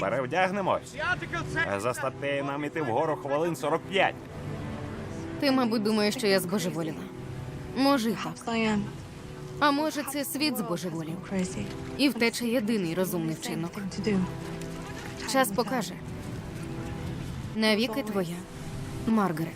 Перевдягнемось. За статтею нам іти вгору хвилин 45. Ти, мабуть, думаєш, що я збожеволіла. Може, так. А може, це світ збожеволів. І втеча єдиний розумний вчинок. Thing to do. Час покаже. Навіки твоя, Маргарет.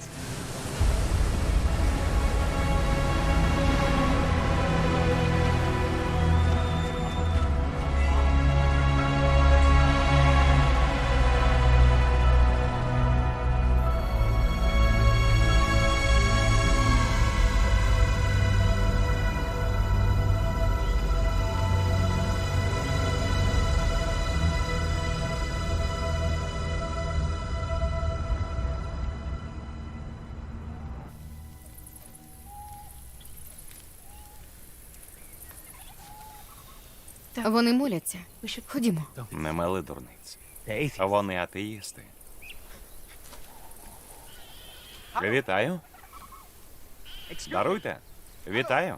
Вони моляться. Ходімо. Не мили дурниць. Вони атеїсти. Вітаю. Даруйте. Вітаю.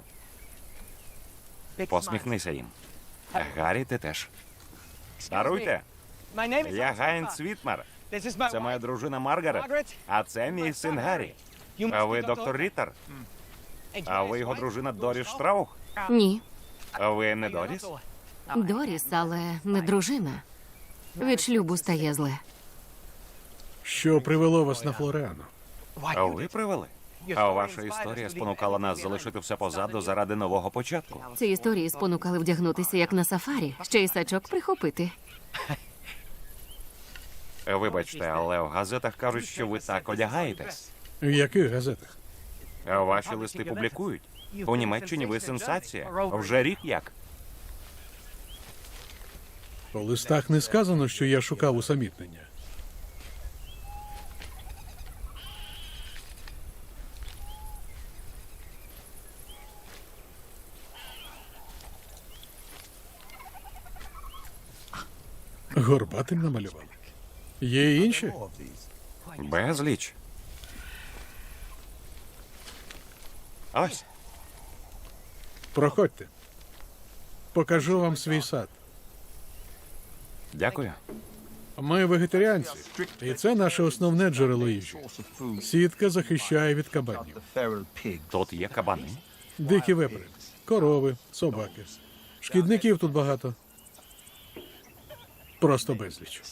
Посміхнися їм. Гаррі, ти теж. Даруйте. Я Гайн Світмер. Це моя дружина Маргарет. А це мій син Гаррі. А ви доктор Ріттер? А ви його дружина Доріс Штраух? Ні. А ви не Доріс? Доріс, але не дружина. Від шлюбу стає зле. Що привело вас на Флореану? А ви привели? А ваша історія спонукала нас залишити все позаду заради нового початку. Ці історії спонукали вдягнутися як на сафарі, ще й сачок прихопити. Вибачте, але в газетах кажуть, що ви так одягаєтесь. В яких газетах? Ваші листи публікують. У Німеччині ви сенсація. Вже рік як. У листах не сказано, що я шукав усамітнення. Горбатим намалювали. Є й інші? Безліч. Ось. Проходьте. Покажу вам свій сад. Дякую. Ми вегетаріанці, і це наше основне джерело їжі. Сітка захищає від кабанів. Тут є кабани. Дикі вепри, корови, собаки. Шкідників тут багато. Просто безліч.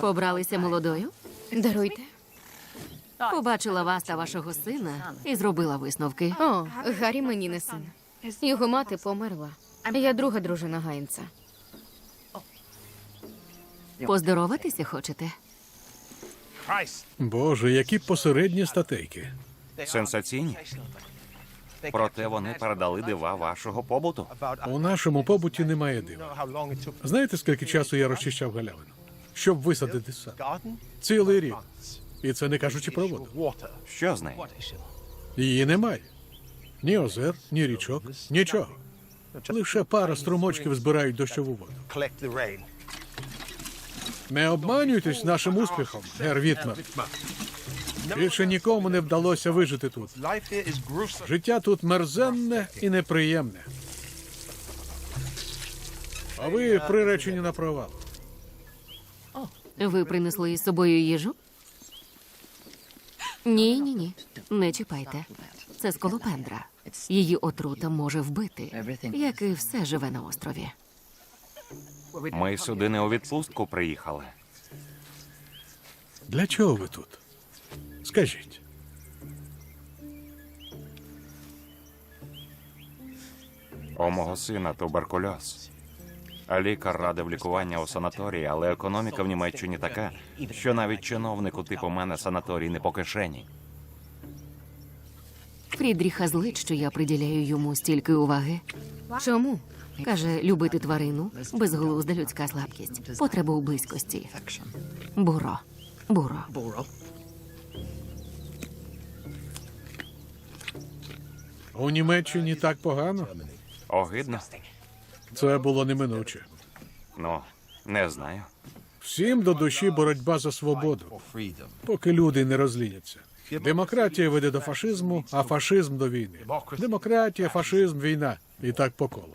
Побралися молодою? Даруйте. Побачила вас та вашого сина і зробила висновки. О, Гаррі мені не син. Його мати померла. Я друга дружина Гайнца. Поздороватися хочете? Боже, які посередні статейки. Сенсаційні. Проте вони передали дива вашого побуту. У нашому побуті немає дива. Знаєте, скільки часу я розчищав галявину? Щоб висадити сад? Цілий рік. І це не кажучи про воду. Що з нею? Її немає. Ні озер, ні річок, нічого. Лише пара струмочків збирають дощову воду. Не обманюйтесь нашим успіхом, гер Вітман. Більше нікому не вдалося вижити тут. Життя тут мерзенне і неприємне. А ви приречені на провал. Ви принесли із собою їжу? Ні, ні, ні. Не чіпайте. Це сколопендра. Її отрута може вбити, як і все живе на острові. Ми сюди не у відпустку приїхали. Для чого ви тут? Скажіть. У мого сина туберкульоз. А лікар радив лікування у санаторії, але економіка в Німеччині така, що навіть чиновнику типу мене санаторій не по кишені. Фрідріха злить, що я приділяю йому стільки уваги. Чому? Каже, любити тварину безглузда людська слабкість, потреба у близькості. Буро, буро. У Німеччині так погано. Огидно? Це було неминуче. Ну, не знаю. Всім до душі боротьба за свободу, поки люди не розліняться. Демократія веде до фашизму, а фашизм до війни. Демократія, фашизм, війна. І так по колу.